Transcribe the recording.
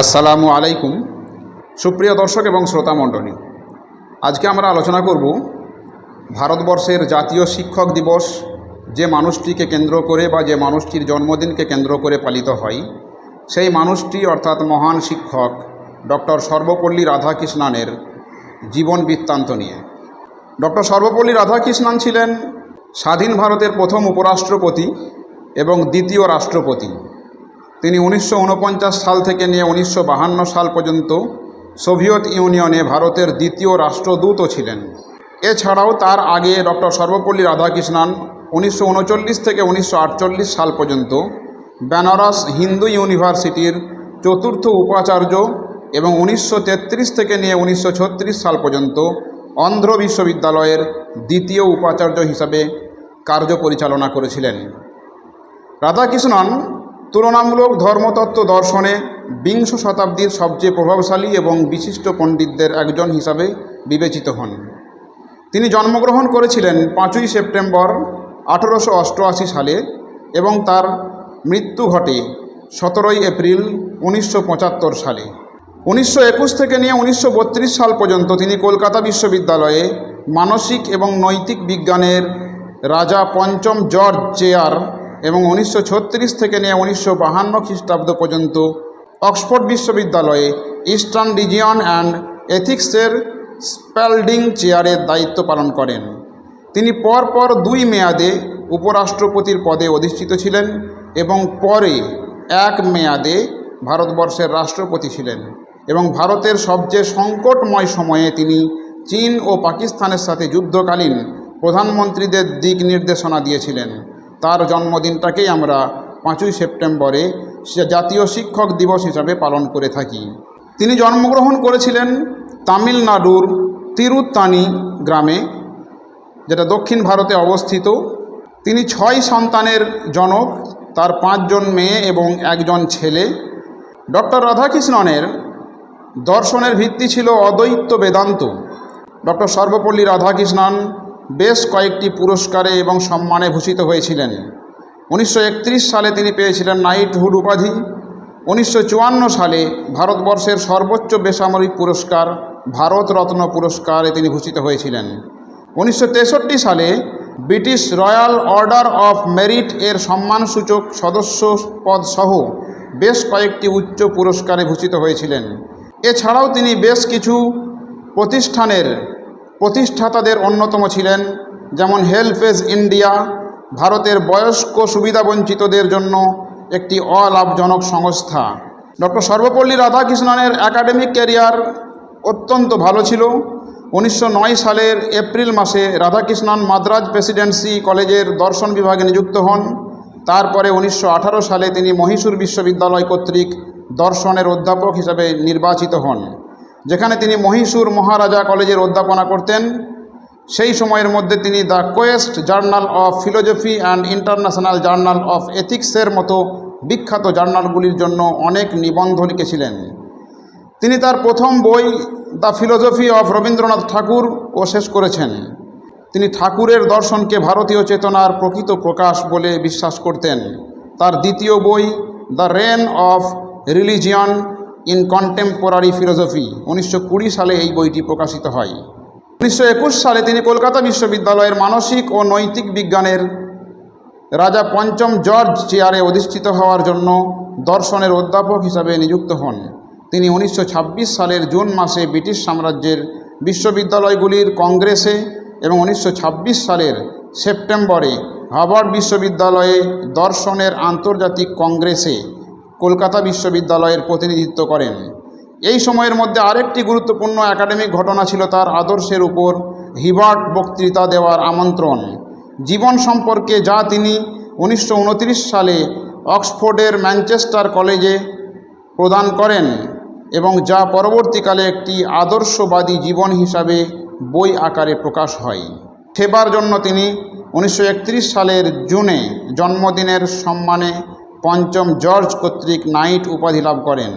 আসসালামু আলাইকুম। সুপ্রিয় দর্শক এবং শ্রোতা মণ্ডলী, আজকে আমরা আলোচনা করব ভারতবর্ষের জাতীয় শিক্ষক দিবস, যে মানুষটিকে কেন্দ্র করে বা যে মানুষটির জন্মদিনকে কেন্দ্র করে পালিত হয়। সেই মানুষটি অর্থাৎ মহান শিক্ষক ডক্টর সর্বপল্লী রাধাকৃষ্ণানের জীবন বৃত্তান্ত নিয়ে। ডক্টর সর্বপল্লী রাধাকৃষ্ণান ছিলেন স্বাধীন ভারতের প্রথম উপরাষ্ট্রপতি এবং দ্বিতীয় রাষ্ট্রপতি। তিনি উনিশশো ঊনপঞ্চাশ সাল থেকে নিয়ে উনিশশো সাল পর্যন্ত সোভিয়েত ইউনিয়নে ভারতের দ্বিতীয় রাষ্ট্রদূতও ছিলেন। এছাড়াও তার আগে ডক্টর সর্বপল্লী রাধাকৃষ্ণান উনিশশো থেকে উনিশশো আটচল্লিশ সাল পর্যন্ত বেনারস হিন্দু ইউনিভার্সিটির চতুর্থ উপাচার্য এবং উনিশশো তেত্রিশ থেকে নিয়ে উনিশশো ছত্রিশ সাল পর্যন্ত অন্ধ্র বিশ্ববিদ্যালয়ের দ্বিতীয় উপাচার্য হিসাবে কার্য পরিচালনা করেছিলেন। রাধাকৃষ্ণন তুলনামূলক ধর্মতত্ত্ব দর্শনে বিংশ শতাব্দীর সবচেয়ে প্রভাবশালী এবং বিশিষ্ট পণ্ডিতদের একজন হিসাবে বিবেচিত হন। তিনি জন্মগ্রহণ করেছিলেন পাঁচই সেপ্টেম্বর আঠেরোশো অষ্টআশি সালে এবং তার মৃত্যু ঘটে সতেরোই এপ্রিল উনিশশো পঁচাত্তর সালে। উনিশশো একুশ থেকে নিয়ে উনিশশো বত্রিশ সাল পর্যন্ত তিনি কলকাতা বিশ্ববিদ্যালয়ে মানসিক এবং নৈতিক বিজ্ঞানের রাজা পঞ্চম জর্জ চেয়ার এবং উনিশশো ছত্রিশ থেকে নিয়ে উনিশশো বাহান্ন খ্রিস্টাব্দ পর্যন্ত অক্সফোর্ড বিশ্ববিদ্যালয়ে ইস্টার্ন রিজিয়ন অ্যান্ড এথিক্সের স্প্যাল্ডিং চেয়ারের দায়িত্ব পালন করেন। তিনি পরপর দুই মেয়াদে উপরাষ্ট্রপতির পদে অধিষ্ঠিত ছিলেন এবং পরে এক মেয়াদে ভারতবর্ষের রাষ্ট্রপতি ছিলেন এবং ভারতের সবচেয়ে সংকটময় সময়ে তিনি চীন ও পাকিস্তানের সাথে যুদ্ধকালীন প্রধানমন্ত্রীদের দিক নির্দেশনা দিয়েছিলেন। তার জন্মদিনটাকেই আমরা পাঁচই সেপ্টেম্বরে জাতীয় শিক্ষক দিবস হিসাবে পালন করে থাকি। তিনি জন্মগ্রহণ করেছিলেন তামিলনাড়ুর তিরুত্তানি গ্রামে, যেটা দক্ষিণ ভারতে অবস্থিত। তিনি ছয় সন্তানের জনক, তার পাঁচজন মেয়ে এবং একজন ছেলে। ডক্টর রাধাকৃষ্ণনের দর্শনের ভিত্তি ছিল অদ্বৈত বেদান্ত। ডক্টর সর্বপল্লী রাধাকৃষ্ণন বেশ কয়েকটি পুরস্কারে এবং সম্মানে ভূষিত হয়েছিলেন। উনিশশো একত্রিশ সালে তিনি পেয়েছিলেন নাইটহুড উপাধি। উনিশশো চুয়ান্ন সালে ভারতবর্ষের সর্বোচ্চ বেসামরিক পুরস্কার ভারতরত্ন পুরস্কারে তিনি ভূষিত হয়েছিলেন। উনিশশো তেষট্টি সালে British royal order of merit এর সম্মানসূচক সদস্য পদ সহ বেশ কয়েকটি উচ্চ পুরস্কারে ভূষিত হয়েছিলেন। এছাড়াও তিনি বেশ কিছু প্রতিষ্ঠানের প্রতিষ্ঠাতাদের অন্যতম ছিলেন, যেমন হেল্পেজ ইন্ডিয়া, ভারতের বয়স্ক সুবিধাবঞ্চিতদের জন্য একটি অলাভজনক সংস্থা। ডক্টর সর্বপল্লী রাধাকৃষ্ণনের একাডেমিক ক্যারিয়ার অত্যন্ত ভালো ছিল। উনিশশো নয় সালের এপ্রিল মাসে রাধাকৃষ্ণন মাদ্রাজ প্রেসিডেন্সি কলেজের দর্শন বিভাগে নিযুক্ত হন। তারপরে উনিশশো আঠারো সালে তিনি মহীশূর বিশ্ববিদ্যালয় কর্তৃক দর্শনের অধ্যাপক হিসাবে নির্বাচিত হন। যেখানে তিনি মহীশূর মহারাজা কলেজের অধ্যাপনা করতেন, সেই সময়ের মধ্যে তিনি the quest journal of philosophy and international journal of এথিক্সের মতো বিখ্যাত জার্নালগুলির জন্য অনেক নিবন্ধ লিখেছিলেন তিনি তার প্রথম বই the philosophy of Rabindranath Tagore ও শেষ করেছেন। তিনি ঠাকুরের দর্শনকে ভারতীয় চেতনার প্রকৃত প্রকাশ বলে বিশ্বাস করতেন। তার দ্বিতীয় বই the reign of religion in contemporary philosophy, উনিশশো কুড়ি সালে এই বইটি প্রকাশিত হয়। উনিশশো একুশ সালে তিনি কলকাতা বিশ্ববিদ্যালয়ের মানসিক ও নৈতিক বিজ্ঞানের রাজা পঞ্চম জর্জ চেয়ারে অধিষ্ঠিত হওয়ার জন্য দর্শনের অধ্যাপক হিসাবে নিযুক্ত হন। তিনি উনিশশো ছাব্বিশ সালের জুন মাসে ব্রিটিশ সাম্রাজ্যের বিশ্ববিদ্যালয়গুলির কংগ্রেসে এবং উনিশশো ছাব্বিশ সালের সেপ্টেম্বরে হার্ভার্ড বিশ্ববিদ্যালয়ে দর্শনের আন্তর্জাতিক কংগ্রেসে কলকাতা বিশ্ববিদ্যালয়ের প্রতিনিধিত্ব করেন। এই সময়ের মধ্যে আরেকটি গুরুত্বপূর্ণ একাডেমিক ঘটনা ছিল তার আদর্শের উপর হিবার্ট বক্তৃতা দেওয়ার আমন্ত্রণ। জীবন সম্পর্কে যা তিনি উনিশশো উনত্রিশ সালে অক্সফোর্ডের ম্যানচেস্টার কলেজে প্রদান করেন এবং যা পরবর্তীকালে একটি আদর্শবাদী জীবন হিসাবে বই আকারে প্রকাশ হয়। সেবার জন্য তিনি উনিশশো একত্রিশ সালের জুনে জন্মদিনের সম্মানে পঞ্চম জর্জ কর্তৃক নাইট উপাধি লাভ করেন।